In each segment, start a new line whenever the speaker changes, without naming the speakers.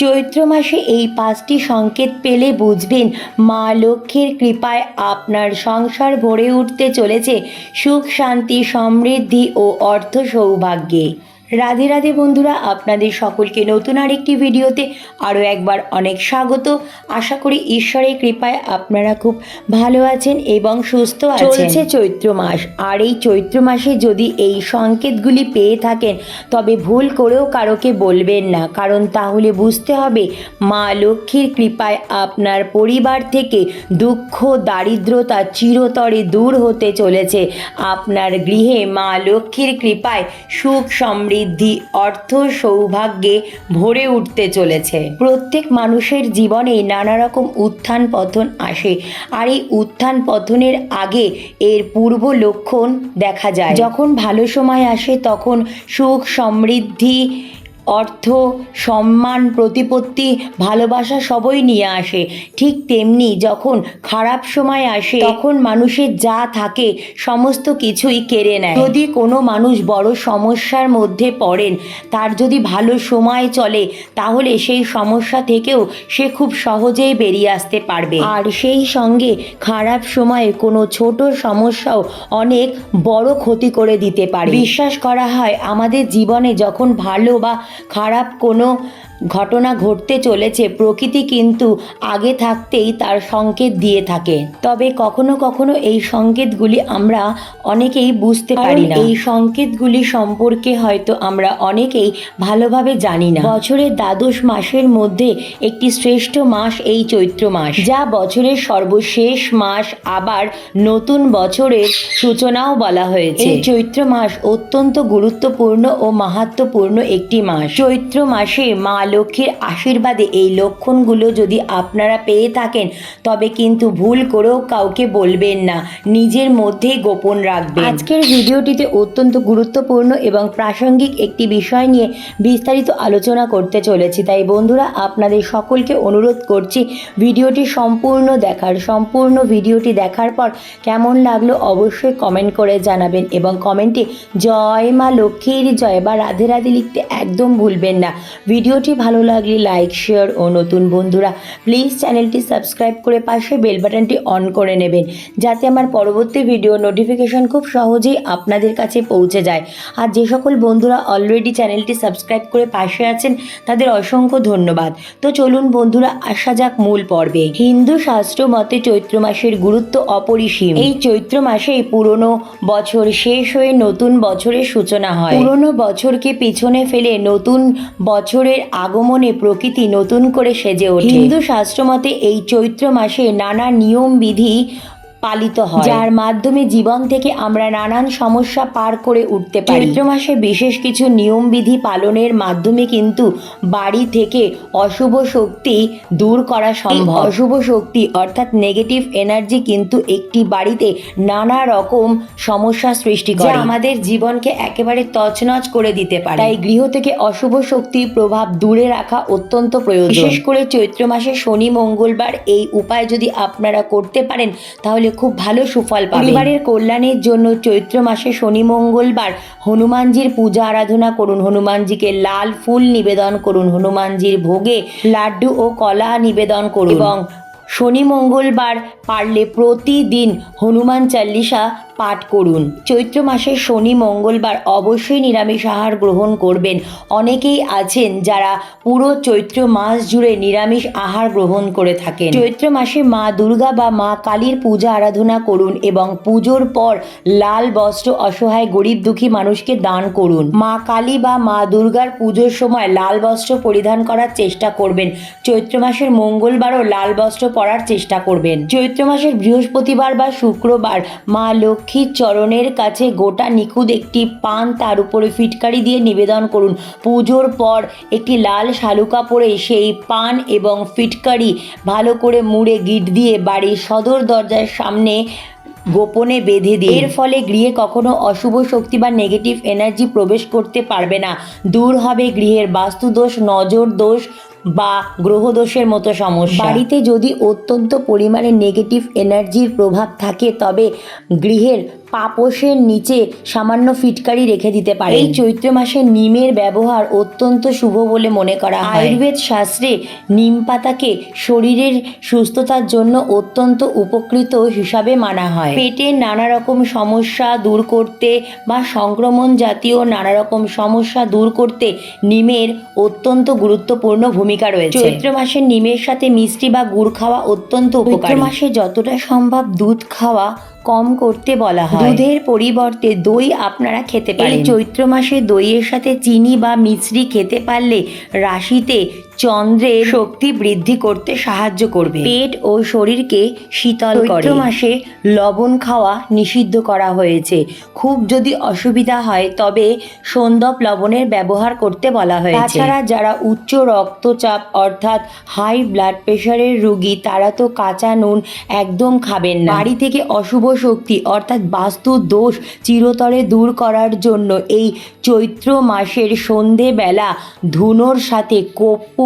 চৈত্র মাসে এই পাঁচটি সংকেত পেলে বুঝবেন মা লক্ষ্মীর কৃপায় আপনার সংসার ভরে উঠতে চলেছে সুখ, শান্তি, সমৃদ্ধি ও অর্থ সৌভাগ্যে রাধে রাধে বন্ধুরা, আপনাদের সকলকে নতুন আরেকটি ভিডিওতে আরও একবার অনেক স্বাগত। আশা করি ঈশ্বরের কৃপায় আপনারা খুব ভালো আছেন এবং সুস্থ চলছে চৈত্র মাস, আর এই চৈত্র মাসে যদি এই সংকেতগুলি পেয়ে থাকেন, তবে ভুল করেও কারোকে বলবেন না। কারণ তাহলে বুঝতে হবে, মা লক্ষ্মীর কৃপায় আপনার পরিবার থেকে দুঃখ, দারিদ্রতা চিরতরে দূর হতে চলেছে। আপনার গৃহে মা লক্ষ্মীর কৃপায় সুখ সমৃদ্ধি অর্থ সৌভাগ্যে ভরে উঠতে চলেছে। প্রত্যেক মানুষের জীবনে নানা রকম উত্থান পতন আসে আর এই উত্থান পতনের আগে এর পূর্ব লক্ষণ দেখা যায়। যখন ভালো সময় আসে, তখন সুখ, সমৃদ্ধি অর্থ, সম্মান, প্রতিপত্তি, ভালোবাসা সবই নিয়ে আসে। ঠিক তেমনি যখন খারাপ সময় আসে, তখন মানুষের যা থাকে সমস্ত কিছুই কেড়ে নেয়। যদি কোনো মানুষ বড় সমস্যার মধ্যে পড়েন, তার যদি ভালো সময় চলে, তাহলে সেই সমস্যা থেকেও সে খুব সহজেই বেরিয়ে আসতে পারবে। আর সেই সঙ্গে খারাপ সময়ে কোনো ছোট সমস্যাও অনেক বড় ক্ষতি করে দিতে পারে। বিশ্বাস করা হয়, আমাদের জীবনে যখন ভালো বা খারাপ কোনো ঘটনা ঘটতে চলেছে প্রকৃতি কিন্তু আগে থাকতেই তার সংকেত দিয়ে থাকে। তবে কখনো কখনো এই সংকেতগুলি আমরা অনেকেই বুঝতে পারি না। এই সংকেতগুলি সম্পর্কে হয়তো আমরা অনেকেই ভালোভাবে জানি না। বছরের দ্বাদশ মাসের মধ্যে একটি শ্রেষ্ঠ মাস এই চৈত্র মাস। যা বছরের সর্বশেষ মাস আবার নতুন বছরের সূচনাও বলা হয়েছে। এই চৈত্র মাস অত্যন্ত গুরুত্বপূর্ণ ও মাহাত্মপূর্ণ একটি মাস। চৈত্র মাসে মা লক্ষ্মীর আশীর্বাদে এই লক্ষণগুলো যদি আপনারা পেয়ে থাকেন, তবে কিন্তু ভুল করেও কাউকে বলবেন না। নিজের মধ্যেই গোপন রাখবেন। আজকের ভিডিওটিতে অত্যন্ত গুরুত্বপূর্ণ এবং প্রাসঙ্গিক একটি বিষয় নিয়ে বিস্তারিত আলোচনা করতে চলেছি। তাই বন্ধুরা, আপনাদের সকলকে অনুরোধ করছি ভিডিওটি সম্পূর্ণ দেখার, সম্পূর্ণ ভিডিওটি দেখার পর কেমন লাগল অবশ্যই কমেন্ট করে জানাবেন এবং কমেন্টে জয় মা লক্ষ্মীর জয় বা রাধে রাধে লিখতে একদম ভুলবেন না। ভিডিওটি ভালো লাগলে লাইক শেয়ার ও নতুন বন্ধুরা প্লিজ চ্যানেলটি সাবস্ক্রাইব করে পাশে বেল বাটনটি অন করে নেবেন, যাতে আমার পরবর্তী ভিডিও নোটিফিকেশন খুব সহজেই আপনাদের কাছে পৌঁছে যায়। আর যে সকল বন্ধুরা অলরেডি চ্যানেলটি সাবস্ক্রাইব করে পাশে আছেন, তাদের অসংখ্য ধন্যবাদ। তো চলুন বন্ধুরা, আসা যাক মূল পর্বে। হিন্দু শাস্ত্র মতে চৈত্র মাসের গুরুত্ব অপরিসীম। এই চৈত্র মাসেই পুরনো বছর শেষ হয়ে নতুন বছরের সূচনা হয়। পুরনো বছরকে পিছনে ফেলে নতুন বছরের আগমনে প্রকৃতি নতুন করে সেজে ওঠে। হিন্দু শাস্ত্রমতে এই চৈত্র মাসে নানা নিয়ম বিধি পালিত হয়। যার মাধ্যমে জীবন থেকে আমরা নানান সমস্যা পার করে উঠতে পারি। চৈত্র মাসে বিশেষ কিছু নিয়মবিধি পালনের মাধ্যমে কিন্তু বাড়ি থেকে অশুভ শক্তি দূর করা সম্ভব। অশুভ শক্তি অর্থাৎ নেগেটিভ এনার্জি কিন্তু একটি বাড়িতে নানা রকম সমস্যা সৃষ্টি করে। আমাদের জীবনকে একেবারে তছনছ করে দিতে পারে। তাই গৃহ থেকে অশুভ শক্তির প্রভাব দূরে রাখা অত্যন্ত প্রয়োজন। বিশেষ করে চৈত্র মাসে শনি মঙ্গলবার এই উপায় যদি আপনারা করতে পারেন তাহলে খুব ভালো সুফল পাবেন পরিবারের কল্যাণের জন্য চৈত্র মাসে শনি মঙ্গলবার হনুমানজির পূজা আরাধনা করুন। হনুমানজিকে লাল ফুল নিবেদন করুন। হনুমানজির ভোগে লাড্ডু ও কলা নিবেদন করুন। এবং শনি মঙ্গলবার পারলে প্রতিদিন হনুমান চাল্লিশা পাঠ করুন। চৈত্র মাসের শনি মঙ্গলবার অবশ্যই নিরামিষ আহার গ্রহণ করবেন। অনেকেই আছেন যারা পুরো চৈত্র মাস জুড়ে নিরামিষ আহার গ্রহণ করে থাকেন। চৈত্র মাসে মা দুর্গা বা মা কালীর পূজা আরাধনা করুন এবং পুজোর পর লাল বস্ত্র অসহায় গরিব দুঃখী মানুষকে দান করুন। মা কালী বা মা দুর্গার পুজোর সময় লাল বস্ত্র পরিধান করার চেষ্টা করবেন। চৈত্র মাসের মঙ্গলবারও লাল বস্ত্র পরার চেষ্টা করবেন। চৈত্র মাসের বৃহস্পতিবার বা শুক্রবার মা লক্ষ্মীর চরণের কাছে গোটা নিখুঁত একটি পান তার উপরে ফিটকারি দিয়ে নিবেদন করুন। পুজোর পর একটি লাল শালুকা পরে সেই পান এবং ফিটকারি ভালো করে মুড়ে গিট দিয়ে বাড়ির সদর দরজার সামনে গোপনে বেঁধে দিয়ে এর ফলে গৃহে কখনো অশুভ শক্তি বা নেগেটিভ এনার্জি প্রবেশ করতে পারবে না। দূর হবে গৃহের বাস্তুদোষ নজর দোষ বা গ্রহদোষের মতো সমস্যা। বাড়িতে যদি অত্যন্ত পরিমাণে নেগেটিভ এনার্জির প্রভাব থাকে তবে গৃহের পাপোশের নিচে সামান্য ফিটকারি রেখে দিতে পারে এই চৈত্র মাসে নিমের ব্যবহার অত্যন্ত শুভ বলে মনে করা হয়। আয়ুর্বেদ শাস্ত্রে নিম পাতাকে শরীরের সুস্থতার জন্য অত্যন্ত উপকৃত হিসাবে মানা হয়। পেটের নানা রকম সমস্যা দূর করতে বা সংক্রমণ জাতীয় নানা রকম সমস্যা দূর করতে নিমের অত্যন্ত গুরুত্বপূর্ণ ভূমিকা রয়েছে। চৈত্র মাসে নিমের সাথে মিষ্টি বা গুড় খাওয়া অত্যন্ত উপকারী। মাসে যতটা সম্ভব দুধ খাওয়া কম করতে বলা হয়। দুধের পরিবর্তে দই আপনারা খেতে পারেন। চৈত্র মাসে দইয়ের সাথে চিনি বা মিশ্রি খেতে পারলে রাশিতে চন্দ্রের শক্তি বৃদ্ধি করতে সাহায্য করবে। পেট ও শরীরকে শীতল করে। মাসে লবণ খাওয়া নিষিদ্ধ করা হয়েছে। খুব যদি অসুবিধা হয় তবে সন্দপ লবণের ব্যবহার করতে বলা হয়েছে। তাছাড়া যারা উচ্চ রক্তচাপ অর্থাৎ হাই ব্লাড প্রেশারের রোগী তারা তো কাঁচা নুন একদম খাবেন না। বাড়ি থেকে অশুভ শক্তি অর্থাৎ বাস্তু দোষ চিরতরে দূর করার জন্য এই চৈত্র মাসের সন্ধেবেলা ধুনোর সাথে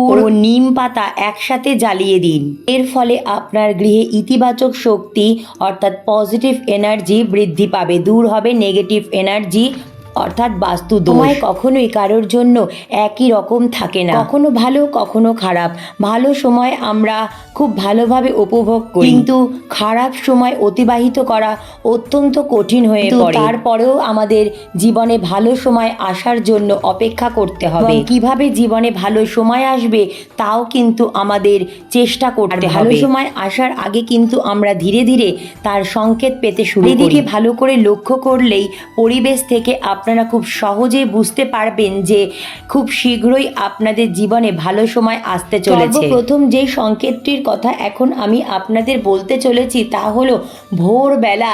কর্পূর ও নিম পাতা একসাথে জ্বালিয়ে দিন। এর ফলে আপনার গৃহে ইতিবাচক শক্তি অর্থাৎ পজিটিভ এনার্জি বৃদ্ধি পাবে। দূর হবে নেগেটিভ এনার্জি অর্থাৎ বাস্তু দোষ কখনোই কারোর জন্য একই রকম থাকে না। কখনো ভালো কখনো খারাপ। ভালো সময় আমরা খুব ভালোভাবে উপভোগ করি। কিন্তু খারাপ সময় অতিবাহিত করা অত্যন্ত কঠিন হয়ে পড়ে। তারপরেও আমাদের জীবনে ভালো সময় আসার জন্য অপেক্ষা করতে হবে। কীভাবে জীবনে ভালো সময় আসবে তাও কিন্তু আমাদের চেষ্টা করতে হবে ভালো সময় আসার আগে কিন্তু আমরা ধীরে ধীরে তার সংকেত পেতে শুরু এদিকে ভালো করে লক্ষ্য করলেই পরিবেশ থেকে আপনারা খুব সহজেই বুঝতে পারবেন যে খুব শীঘ্রই আপনাদের জীবনে ভালো সময় আসতে চলেছে। প্রথম যে সংকেতটির কথা এখন আমি আপনাদের বলতে চলেছি তা হলো ভোরবেলা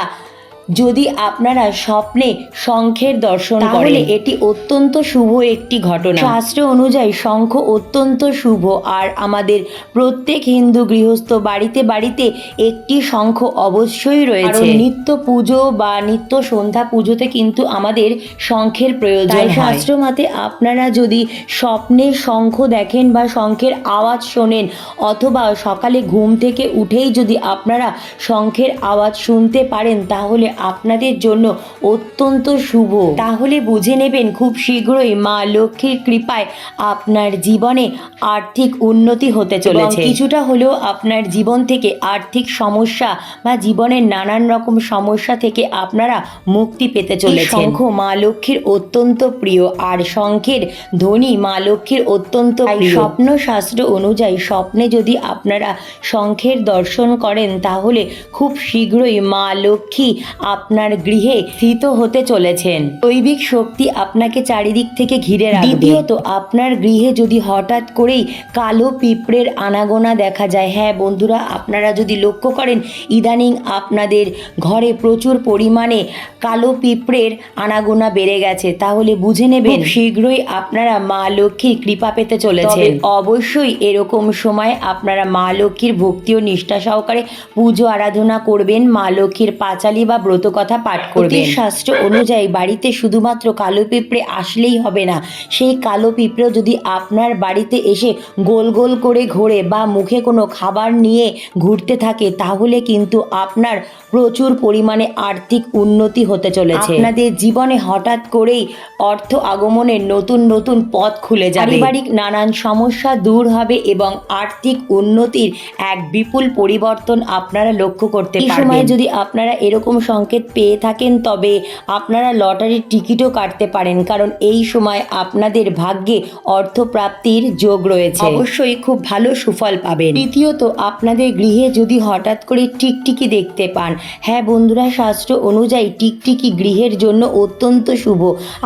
যদি আপনারা স্বপ্নে শঙ্খের দর্শন করেন এটি অত্যন্ত শুভ একটি ঘটনা। শাস্ত্র অনুযায়ী শঙ্খ অত্যন্ত শুভ আর আমাদের প্রত্যেক হিন্দু গৃহস্থ বাড়িতে বাড়িতে একটি শঙ্খ অবশ্যই রয়েছে। নিত্য পুজো বা নিত্য সন্ধ্যা পুজোতে কিন্তু আমাদের শঙ্খের প্রয়োজন শাস্ত্র মতে আপনারা যদি স্বপ্নে শঙ্খ দেখেন বা শঙ্খের আওয়াজ শোনেন অথবা সকালে ঘুম থেকে উঠেই যদি আপনারা শঙ্খের আওয়াজ শুনতে পারেন তাহলে আপনাদের জন্য অত্যন্ত শুভ। তাহলে বুঝে নেবেন খুব শীঘ্রই মা লক্ষ্মীর কৃপায় আপনার জীবনে আর্থিক উন্নতি হতে চলেছে। কিছুটা হলেও আপনার জীবন থেকে আর্থিক সমস্যা বা জীবনের নানান রকম সমস্যা থেকে আপনারা মুক্তি পেতে চলেছেন। শঙ্খ মা লক্ষ্মীর অত্যন্ত প্রিয় আর শঙ্খের ধ্বনি মা লক্ষ্মীর অত্যন্ত স্বপ্ন শাস্ত্র অনুযায়ী স্বপ্নে যদি আপনারা শঙ্খের দর্শন করেন তাহলে খুব শীঘ্রই মা লক্ষ্মী আপনার গৃহে স্থিত হতে চলেছেন। দৈবিক শক্তি আপনাকে চারিদিক থেকে ঘিরে রাখবে। দ্বিতীয়ত আপনার গৃহে যদি হঠাৎ করেই কালো পিঁপড়ের আনাগোনা দেখা যায় হ্যাঁ বন্ধুরা আপনারা যদি লক্ষ্য করেন ইদানিং আপনাদের ঘরে প্রচুর পরিমাণে কালো পিঁপড়ের আনাগোনা বেড়ে গেছে। তাহলে বুঝে নেবেন শীঘ্রই আপনারা মা লক্ষ্মীর কৃপা পেতে চলেছে অবশ্যই এরকম সময় আপনারা মা লক্ষ্মীর ভক্তি ও নিষ্ঠা সহকারে পুজো আরাধনা করবেন। মা লক্ষ্মীর পাঁচালি বা ব্রত কথা পাঠ করবেন। শাস্ত্র অনুযায়ী বাড়িতে শুধুমাত্র কালো পিঁপড়ে আসলেই হবে না। সেই কালো পিঁপড়ে যদি আপনার বাড়িতে এসে গোল গোল করে ঘোরে বা মুখে কোনো খাবার নিয়ে ঘুরতে থাকে তাহলে কিন্তু আপনার প্রচুর পরিমাণে আর্থিক উন্নতি হতে চলেছে। আপনাদের জীবনে হঠাৎ করেই অর্থ আগমনের নতুন নতুন পথ খুলে যাবে। পারিবারিক নানান সমস্যা দূর হবে এবং আর্থিক উন্নতির এক বিপুল পরিবর্তন আপনারা লক্ষ্য করতে পারবেন। এই সময় যদি আপনারা এরকম সংকেত পেয়ে থাকেন তবে আপনারা লটারির টিকিটও কাটতে পারেন কারণ এই সময় আপনাদের ভাগ্যে অর্থপ্রাপ্তির যোগ রয়েছে। অবশ্যই খুব ভালো সুফল পাবেন। তৃতীয়ত আপনাদের গৃহে যদি হঠাৎ করে টিকটিকি দেখতে পান হ্যাঁ বন্ধুরা শাস্ত্র অনুযায়ী টিকটিকি গৃহের জন্য অত্যন্ত শুভ।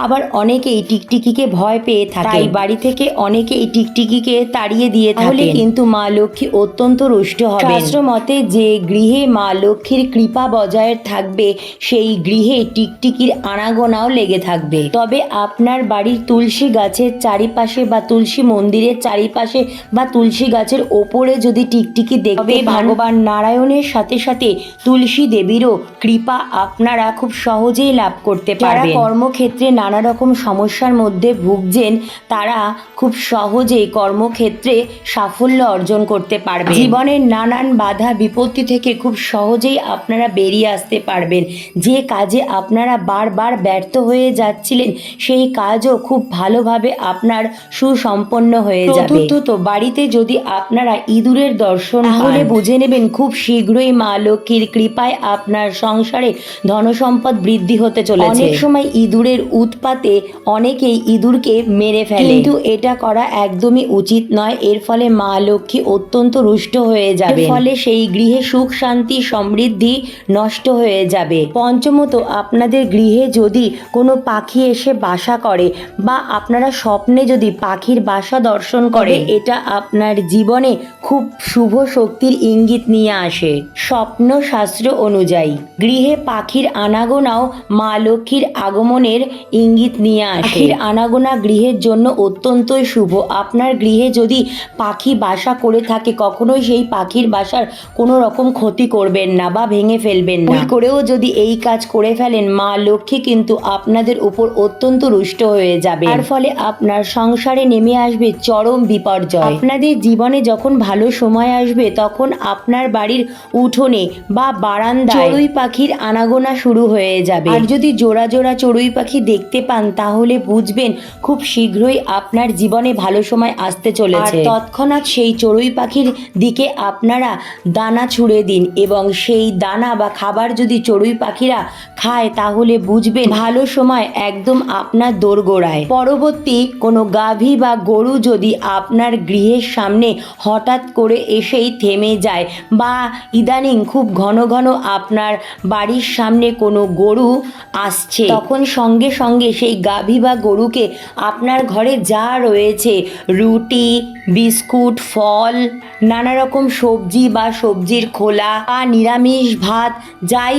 আবার অনেকেই টিকটিকিকে ভয় পেয়ে থাকে তাই বাড়ি থেকে অনেকে এই টিকটিকিকে তাড়িয়ে দিয়ে তাহলে কিন্তু মা লক্ষ্মী অত্যন্ত রুষ্ট হবে শাস্ত্র মতে যে গৃহে মা লক্ষ্মীর কৃপা বজায় থাকবে সেই গৃহে টিকটিকির আনাগোনাও লেগে থাকবে। তবে আপনার বাড়ির তুলসী গাছের চারিপাশে বা তুলসী মন্দিরের চারিপাশে বা তুলসী গাছের ওপরে যদি টিকটিকি দেখবে ভগবান নারায়ণের সাথে সাথে তুলসী দেবীরও কৃপা আপনারা খুব সহজেই লাভ করতে পারবেন। কর্মক্ষেত্রে নানা রকম সমস্যার মধ্যে ভুগছেন তারা খুব সহজেই কর্মক্ষেত্রে সাফল্য অর্জন করতে পারবে জীবনের নানান বাধা বিপত্তি থেকে খুব সহজেই আপনারা বেরিয়ে আসতে পারবেন। যে কাজে আপনারা বারবার ব্যর্থ হয়ে যাচ্ছিলেন সেই কাজও খুব ভালোভাবে আপনার সুসম্পন্ন হয়ে যাবে। চতুর্থত বাড়িতে যদি আপনারা ইঁদুরের দর্শন তাহলে বুঝে নেবেন খুব শীঘ্রই মা লক্ষ্মীর কৃপায় আপনার সংসারে ধনসম্পদ বৃদ্ধি হতে চলেছে। অনেক সময় ইঁদুরের উৎপাতে অনেকেই ইঁদুরকে মেরে ফেলে। কিন্তু এটা করা একদমই উচিত নয়। এর ফলে মা লক্ষ্মী অত্যন্ত রুষ্ট হয়ে যাবে ফলে সেই গৃহে সুখ শান্তি সমৃদ্ধি নষ্ট হয়ে যাবে। পঞ্চমত আপনাদের গৃহে যদি কোনো পাখি এসে বাসা করে বা আপনারা স্বপ্নে যদি পাখির বাসা দর্শন করে এটা আপনার জীবনে খুব শুভ শক্তির ইঙ্গিত নিয়ে আসে। স্বপ্ন শাস্ত্র অনুযায়ী গৃহে পাখির আনাগোনাও মা লক্ষ্মীর আগমনের ইঙ্গিত নিয়ে আসে। পাখির আনাগোনা গৃহের জন্য অত্যন্তই শুভ। আপনার গৃহে যদি পাখি বাসা করে থাকে কখনোই সেই পাখির বাসার কোনো রকম ক্ষতি করবেন না বা ভেঙে ফেলবেন না। করেও যদি এই কাজ করে ফেলেন, মা লক্ষ্মী কিন্তু আপনাদের উপর অত্যন্ত রুষ্ট হয়ে যাবে। তার ফলে আপনার সংসারে নেমে আসবে চরম বিপর্যয়। আপনাদের জীবনে যখন ভালো সময় আসবে, তখন আপনার বাড়ির উঠোনে বা বারান্দায় চড়ুই পাখির আনাগোনা শুরু হয়ে যাবে। আর যদি জোড়া জোড়া চড়ুই পাখি দেখতে পান, তাহলে বুঝবেন খুব শীঘ্রই আপনার জীবনে ভালো সময় আসতে চলেছে। আর তৎক্ষণাৎ সেই চড়ুই পাখির দিকে আপনারা দানা ছুড়ে দিন এবং সেই দানা বা খাবার যদি চড়ুই পাখিরা খায় তাহলে বুঝবেন ভালো সময় একদম আপনার দোরগোড়ায়। পরবর্তী কোনো গাভী বা গরু যদি আপনার গৃহের সামনে হঠাৎ করে এসেই থেমে যায় বা ইদানিং খুব ঘন ঘন আপনার বাড়ির সামনে কোনো গরু আসছে, তখন সঙ্গে সঙ্গে সেই গাভী বা গরুকে আপনার ঘরে যা রয়েছে, রুটি, বিস্কুট, ফল, নানা রকম সবজি বা সবজির খোলা বা নিরামিষ ভাত, যাই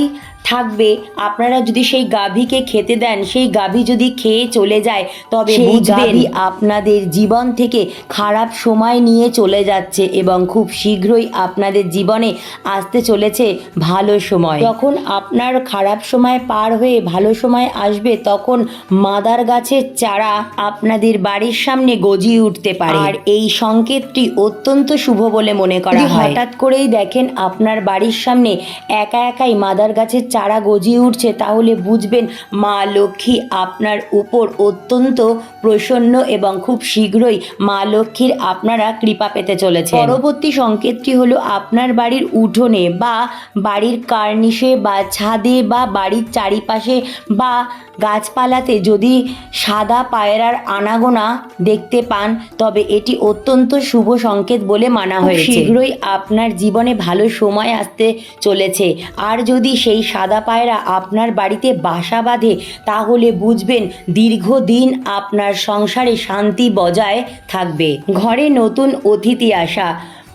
থাকবে। আপনারা যদি সেই গাভীকে খেতে দেন সেই গাভী যদি খেয়ে চলে যায় তবে বুঝবেন আপনাদের জীবন থেকে খারাপ সময় নিয়ে চলে যাচ্ছে এবং খুব শীঘ্রই আপনাদের জীবনে আসতে চলেছে ভালো সময়। যখন আপনার খারাপ সময় পার হয়ে ভালো সময় আসবে তখন মাদার গাছের চারা আপনাদের বাড়ির সামনে গজিয়ে উঠতে পারে। আর এই সংকেতটি অত্যন্ত শুভ বলে মনে করা হয়। হঠাৎ করেই দেখেন আপনার বাড়ির সামনে একা একাই মাদার গাছের চারা গজিয়ে উঠছে তাহলে বুঝবেন মা লক্ষ্মী আপনার উপর অত্যন্ত প্রসন্ন এবং খুব শীঘ্রই মা লক্ষ্মীর আপনারা কৃপা পেতে চলেছে পরবর্তী সংকেতটি হলো আপনার বাড়ির উঠোনে বা বাড়ির কার্নিশে বা ছাদে বা বাড়ির চারিপাশে বা গাছপালাতে যদি সাদা পায়রার আনাগোনা দেখতে পান তবে এটি অত্যন্ত শুভ সংকেত বলে মানা হয়েছে। শীঘ্রই আপনার জীবনে ভালো সময় আসতে চলেছে। আর যদি সেই সাদা পায়রা আপনার বাড়িতে বাসা বাঁধে তাহলে বুঝবেন দীর্ঘদিন আপনার সংসারে শান্তি বজায় থাকবে। ঘরে নতুন অতিথি আসা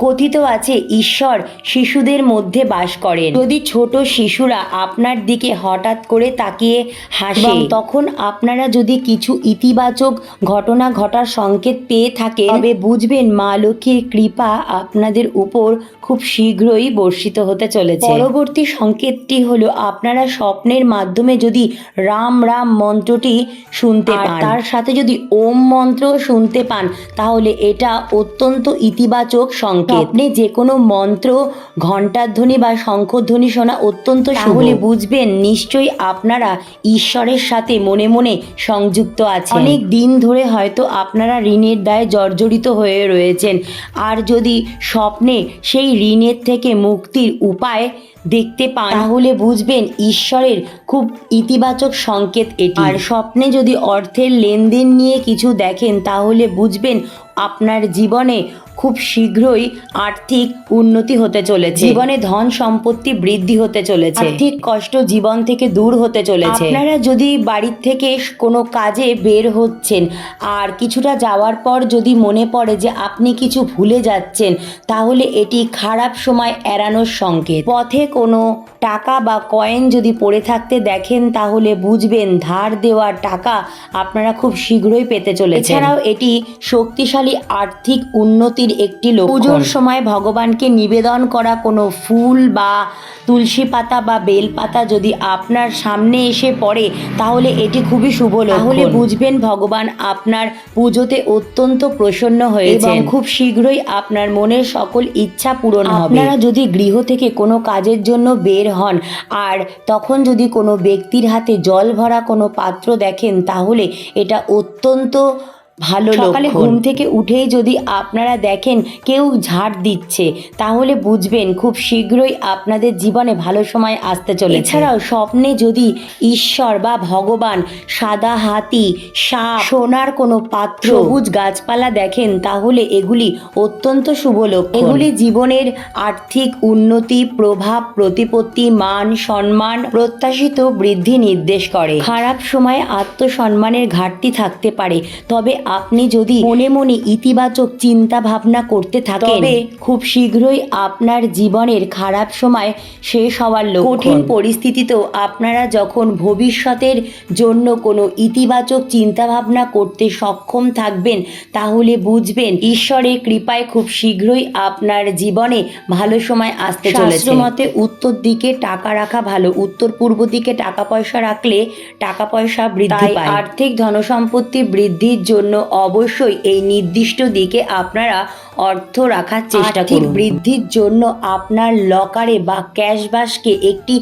কথিত আছে ঈশ্বর শিশুদের মধ্যে বাস করেন। যদি ছোট শিশুরা আপনার দিকে হঠাৎ করে তাকিয়ে হাসে তখন আপনারা যদি কিছু ইতিবাচক ঘটনা ঘটার সংকেত পেয়ে থাকে তবে বুঝবেন মা লক্ষ্মীর কৃপা আপনাদের উপর খুব শীঘ্রই বর্ষিত হতে চলেছে। পরবর্তী সংকেতটি হলো আপনারা স্বপ্নের মাধ্যমে যদি রাম রাম মন্ত্রটি শুনতে পান। তার সাথে যদি ওম মন্ত্র শুনতে পান তাহলে এটা অত্যন্ত ইতিবাচক সংকেত। আপনি যে কোনো মন্ত্র ঘণ্টাধ্বনি বা শঙ্খধ্বনি শোনা অত্যন্ত তাহলে বুঝবেন নিশ্চয়ই আপনারা ঈশ্বরের সাথে মনে মনে সংযুক্ত আছেন। অনেক দিন ধরে হয়তো আপনারা ঋণের দায়ে জর্জরিত হয়ে রয়েছেন। আর যদি স্বপ্নে সেই ঋণের থেকে মুক্তির উপায় দেখতে পান তাহলে বুঝবেন ঈশ্বরের খুব ইতিবাচক সংকেত এটি। আর স্বপ্নে যদি অর্থের লেনদেন নিয়ে কিছু দেখেন তাহলে বুঝবেন আপনার জীবনে খুব শীঘ্রই আর্থিক উন্নতি হতে চলেছে। জীবনে ধন সম্পত্তি বৃদ্ধি হতে চলেছে। আর্থিক কষ্ট জীবন থেকে দূর হতে চলেছে। আপনারা যদি বাড়ির থেকে কোনো কাজে বের হচ্ছেন আর কিছুটা যাওয়ার পর যদি মনে পড়ে যে আপনি কিছু ভুলে যাচ্ছেন তাহলে এটি খারাপ সময় এড়ানোর সংকেত। পথে কোনো টাকা বা কয়েন যদি পড়ে থাকতে দেখেন তাহলে বুঝবেন ধার দেওয়া টাকা আপনারা খুব শীঘ্রই পেতে চলেছে এছাড়াও এটি শক্তিশালী আর্থিক উন্নতির উন্নতির একটি লক্ষণ। পুজোর সময় ভগবানকে নিবেদন করা কোনো ফুল বা তুলসী পাতা বা বেল পাতা যদি আপনার সামনে এসে পড়ে তাহলে এটি খুবই শুভ তাহলে বুঝবেন ভগবান আপনার পুজোতে অত্যন্ত প্রসন্ন হয়েছে এবং খুব শীঘ্রই আপনার মনের সকল ইচ্ছা পূরণ হবে। আপনারা যদি গৃহ থেকে কোনো কাজের জন্য বের হন আর তখন যদি কোনো ব্যক্তির হাতে জল ভরা কোনো পাত্র দেখেন তাহলে এটা অত্যন্ত ভালো সকালে ঘুম থেকে উঠেই যদি আপনারা দেখেন কেউ ঝাড় দিচ্ছে তাহলে বুঝবেন খুব শীঘ্রই আপনাদের জীবনে ভালো সময় আসতে চলেছে। এছাড়াও স্বপ্নে যদি ঈশ্বর বা ভগবান সাদা হাতি সাপ সোনার কোনো পাত্র সবুজ গাছপালা দেখেন তাহলে এগুলি অত্যন্ত শুভ লক্ষণ। এগুলি জীবনের আর্থিক উন্নতি প্রভাব প্রতিপত্তি মান সম্মান প্রত্যাশিত বৃদ্ধি নির্দেশ করে। খারাপ সময়ে আত্মসম্মানের ঘাটতি থাকতে পারে তবে আপনি যদি মনে মনে ইতিবাচক চিন্তা ভাবনা করতে থাকেন তবে খুব শীঘ্রই আপনার জীবনের খারাপ সময় শেষ হওয়ার লোক কঠিন পরিস্থিতিতেও আপনারা যখন ভবিষ্যতের জন্য কোনো ইতিবাচক চিন্তা ভাবনা করতে সক্ষম থাকবেন তাহলে বুঝবেন ঈশ্বরের কৃপায় খুব শীঘ্রই আপনার জীবনে ভালো সময় আসতে চলেছে। মতে উত্তর দিকে টাকা রাখা ভালো উত্তর পূর্ব দিকে টাকা পয়সা রাখলে টাকা পয়সা বৃদ্ধি পায়। আর্থিক ধনসম্পত্তি বৃদ্ধির জন্য অবশ্যই এই নির্দিষ্ট দিকে আপনারা অর্থ রাখার চেষ্টা করুন। বৃদ্ধির জন্য আপনার লকারে বা ক্যাশ বাসকে একটি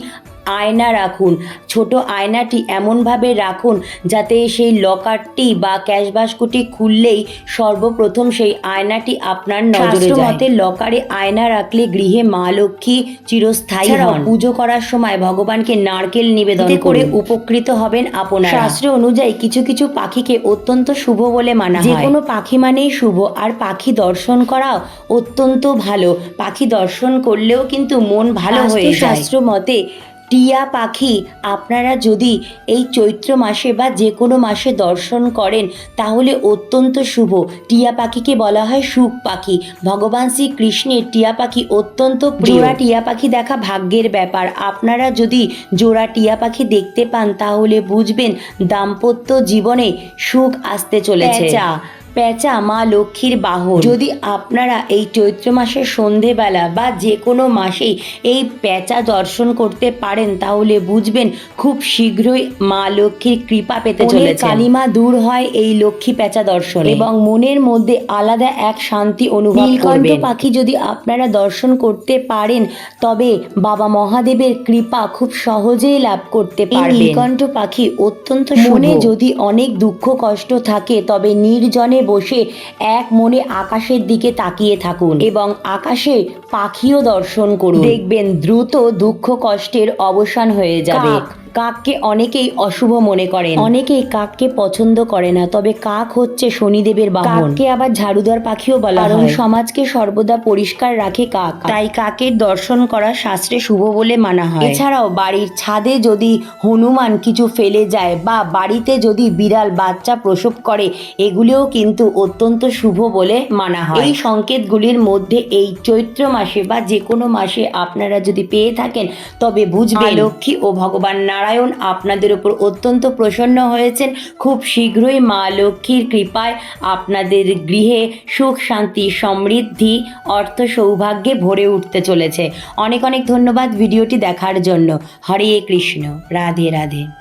আয়না রাখুন। ছোট আয়নাটি এমনভাবে রাখুন যাতে সেই লকারটি বা ক্যাশ বাস্কটি খুললেই সর্বপ্রথম সেই আয়নাটি আপনার নজরে মতে লকারে আয়না রাখলে গৃহে মা লক্ষ্মী চিরস্থায়ী হন। পুজো করার সময় ভগবানকে নারকেল নিবেদন করে উপকৃত হবেন আপনারা। শাস্ত্র অনুযায়ী কিছু কিছু পাখিকে অত্যন্ত শুভ বলে মানা হয়। যে কোনো পাখি মানেই শুভ আর পাখি দর্শন করাও অত্যন্ত ভালো। পাখি দর্শন করলেও কিন্তু মন ভালো হয়ে যায়। শাস্ত্র মতে টিয়া পাখি আপনারা যদি এই চৈত্র মাসে বা যে কোনো মাসে দর্শন করেন তাহলে অত্যন্ত শুভ। টিয়া পাখিকে বলা হয় সুখ পাখি। ভগবান শ্রীকৃষ্ণের টিয়া পাখি অত্যন্ত জোড়া টিয়া পাখি দেখা ভাগ্যের ব্যাপার। আপনারা যদি জোড়া টিয়া পাখি দেখতে পান তাহলে বুঝবেন দাম্পত্য জীবনে সুখ আসতে চলেছে। পেঁচা মা লক্ষ্মীর বাহন। যদি আপনারা এই চৈত্র মাসের সন্ধেবেলা বা যে কোনো মাসেই এই পেঁচা দর্শন করতে পারেন তাহলে বুঝবেন খুব শীঘ্রই মা লক্ষ্মীর কৃপা পেতে চলেছে। কালিমা দূর হয় এই লক্ষ্মী পেঁচা দর্শন। এবং মনের মধ্যে আলাদা এক শান্তি অনুভব করবে পাখি যদি আপনারা দর্শন করতে পারেন তবে বাবা মহাদেবের কৃপা খুব সহজেই লাভ করতে পারবেন। নীলকণ্ঠ পাখি অত্যন্ত মনে যদি অনেক দুঃখ কষ্ট থাকে তবে নির্জনে বসে এক মনে আকাশের দিকে তাকিয়ে থাকুন এবং আকাশে পাখিও দর্শন করুন। দেখবেন দ্রুত দুঃখ কষ্টের অবসান হয়ে যাবে। কাককে অনেকেই অশুভ মনে করেন। অনেকেই কাককে পছন্দ করে না তবে কাক হচ্ছে শনিদেবের বাহন। কাককে আবার ঝাড়ুদার পাখিও বলা কারণ সমাজকে সর্বদা পরিষ্কার রাখে কাক। তাই কাকের দর্শন করা শাস্ত্রে শুভ বলে মানা হয়। এছাড়াও বাড়ির ছাদে যদি হনুমান কিছু ফেলে যায় বা বাড়িতে যদি বিড়াল বাচ্চা প্রসব করে এগুলিও কিন্তু অত্যন্ত শুভ বলে মানা হয়। এই সংকেতগুলির মধ্যে এই চৈত্র মাসে বা যে কোনো মাসে আপনারা যদি পেয়ে থাকেন তবে বুঝবেন লক্ষ্মী ও ভগবান নারায়ণ আপনাদের ওপর অত্যন্ত প্রসন্ন হয়েছেন। খুব শীঘ্রই মা লক্ষ্মীর কৃপায় আপনাদের গৃহে সুখ, শান্তি, সমৃদ্ধি অর্থ সৌভাগ্যে ভরে উঠতে চলেছে। অনেক অনেক ধন্যবাদ ভিডিওটি দেখার জন্য। হরে কৃষ্ণ। রাধে রাধে।